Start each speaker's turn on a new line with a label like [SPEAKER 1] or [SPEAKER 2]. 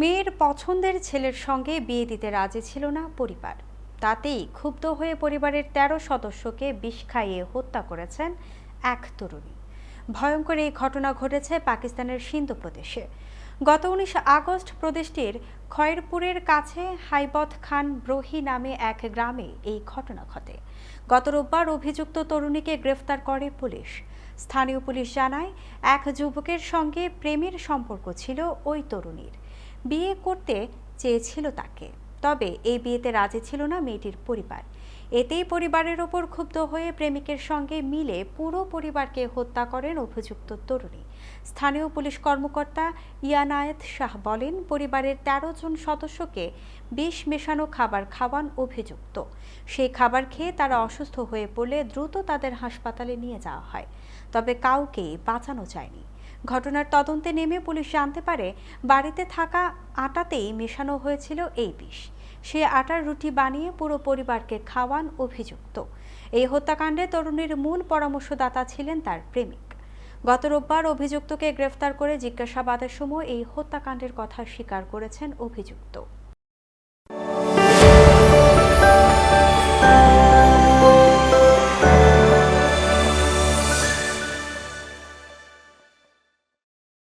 [SPEAKER 1] মেয়ের পছন্দের ছেলের সঙ্গে বিয়ে দিতে রাজি ছিল না পরিবার। তাতেই ক্ষুব্ধ হয়ে পরিবারের তেরো সদস্যকে বিষ খাইয়ে হত্যা করেছেন এক তরুণী। ভয়ঙ্কর এই ঘটনা ঘটেছে পাকিস্তানের সিন্ধু প্রদেশে। গত উনিশ আগস্ট প্রদেশটির খয়েরপুরের কাছে হাইবত খান ব্রোহি নামে এক গ্রামে এই ঘটনা ঘটে। গত রোববার অভিযুক্ত তরুণীকে গ্রেফতার করে পুলিশ। স্থানীয় পুলিশ জানায়, এক যুবকের সঙ্গে প্রেমের সম্পর্ক ছিল ওই তরুণীর। বিয়ে করতে চেয়েছিল তাকে। তবে এই বিয়েতে রাজি ছিল না মেয়েটির পরিবার। এতেই পরিবারের ওপর ক্ষুব্ধ হয়ে প্রেমিকের সঙ্গে মিলে পুরো পরিবারকে হত্যা করেন অভিযুক্ত তরুণী। স্থানীয় পুলিশ কর্মকর্তা ইয়ানায়েত শাহ বলেন, পরিবারের তেরো জন সদস্যকে বিষ মেশানো খাবার খাওয়ান অভিযুক্ত। সেই খাবার খেয়ে তারা অসুস্থ হয়ে পড়লে দ্রুত তাদের হাসপাতালে নিয়ে যাওয়া হয়। তবে কাউকে বাঁচানো যায়নি। ঘটনার তদন্তে নেমে পুলিশ জানতে পারে, বাড়িতে থাকা আটাতেই মেশানো হয়েছিল এই বিষ। সে আটার রুটি বানিয়ে পুরো পরিবারকে খাওয়ান অভিযুক্ত। এই হত্যাকাণ্ডে তরুণীর মূল পরামর্শদাতা ছিলেন তার প্রেমিক। গত রোববার অভিযুক্তকে গ্রেফতার করে জিজ্ঞাসাবাদের সময় এই হত্যাকাণ্ডের কথা স্বীকার করেছেন অভিযুক্ত।